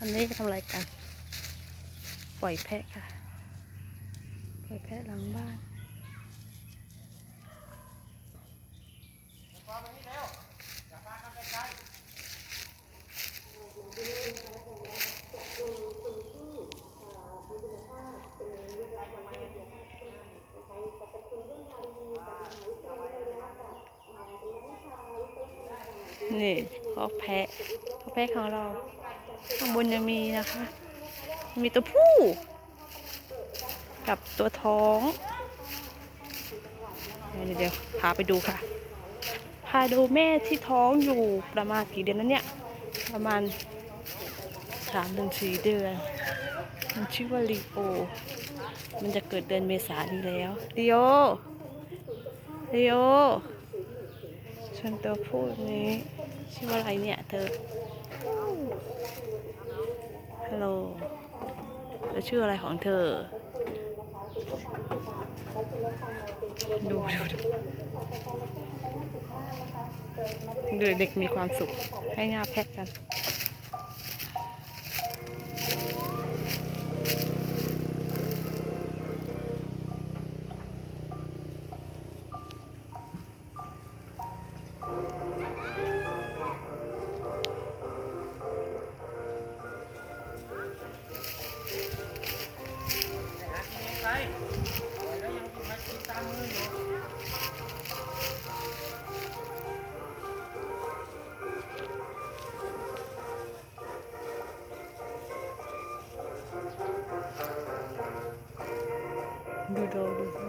อันนี้ทำอะไรกัน ปล่อยแพะค่ะ ปล่อยแพะหลังบ้านนี่ข้อแพะข้อแพะของเรา ข้างบนยังมีนะคะ มีตัวผู้ กับตัวท้อง เดี๋ยวเดี๋ยวพาไปดูค่ะ พาดูแม่ที่ท้องอยู่ประมาณกี่เดือนนั้นเนี่ย ประมาณสามถึงสี่เดือน มันชื่อว่าลีโอ มันจะเกิดเดือนเมษายนนี้แล้วลีโอลีโอส่วนตัวผู้นี้ชื่อว่าอะไรเนี่ยเธอ ฮัลโหลเธ อชื่ออะไรของเธอ ดูดูดูเด็กมีความสุขให้งาแพ็กกัน ดูดูดูดู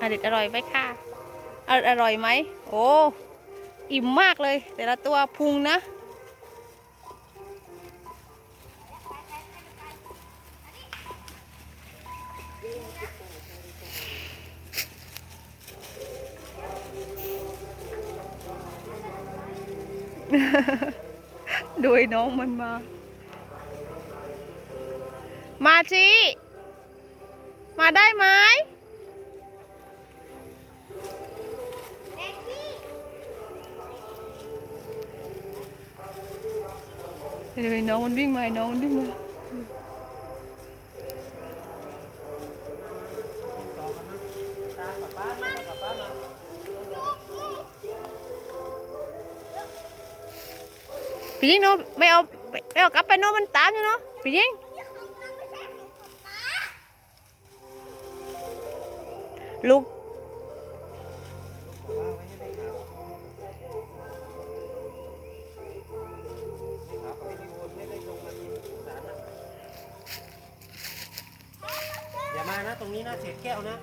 อร่อยอร่อยไหมค่ะอร่อยอร่อยไหม โอ้ อิ่มมากเลย แต่ละตัวพุงนะดูไอ้น้องมันมา มาสิมาได้ไหมเดี๋ยวไอ้น้องมันวิ่งมาไอ้น้องมันวิ่งมาพี่ยิงโนไม่เอาไม่เอากลับไปโนมันตามอยู่เนาะพี่ยิง ลูก อย่ามานะ ตรงนี้นะเศษแก้วนะ